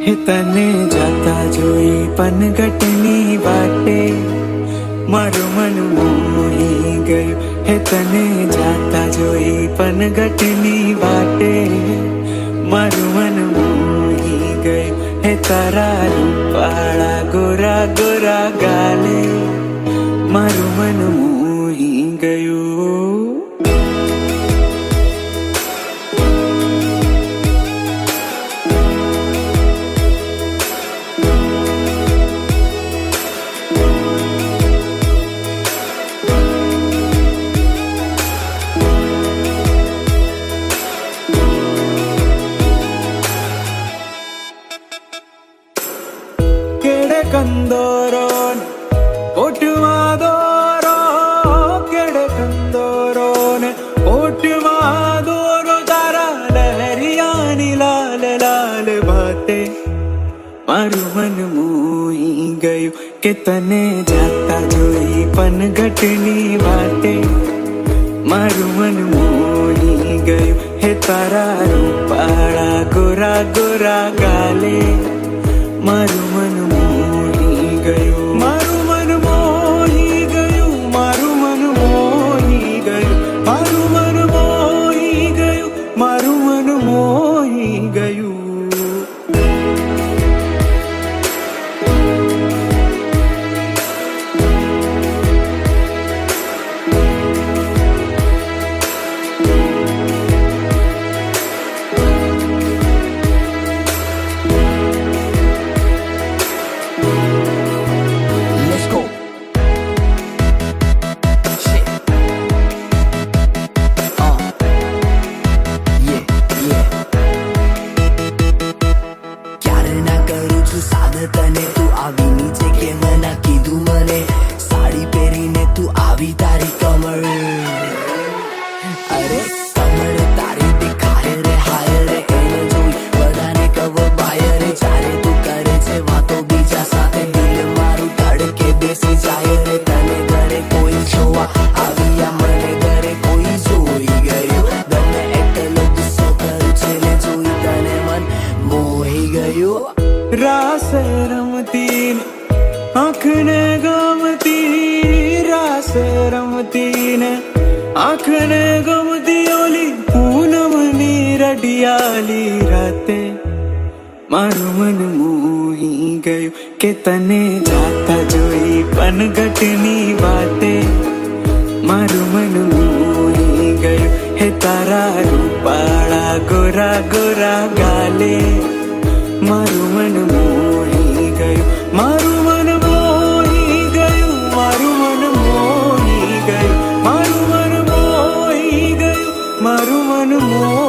હે તને જાતા જોઈ પનગટની વાટે. મારું મન મોહી ગયું. હે તને જાતા જોઈ પનગટની વાટે. મારું મન મોહી ગયું. હે તારા રૂપાળા ગોરા ગોરા ગાલે. મારું મન મોહી കിടക്കന്തോരോൻ ഒട്ടുമാതോരോ കിടക്കന്തോരോന് ഒട്ടുമാതോരോ തരാലഹരിയാനിലാലാൽ ബാത്തെ മരുമൻ മൂയി ഗയോ કે તને જાતા જોઈ પણ ઘટની વાટે મારું મન મોહી ગયું હે તારા રૂપાળા ગોરા ગોરા ગાલે મારું મન તને તું આવી નીચે કેમ ના કીધું મને? સાડી પહેરીને તું આવી તારી से रमती आखने गमती हीरा से रमती ने आखने गमती ओली पूनम नीरडियाली राते मारो मन मोही गयो के तने जाता जोई पनगटनी बातें मारो मन मोही गयो हे तारा रूपाड़ा गोरा गोरा गाले anumo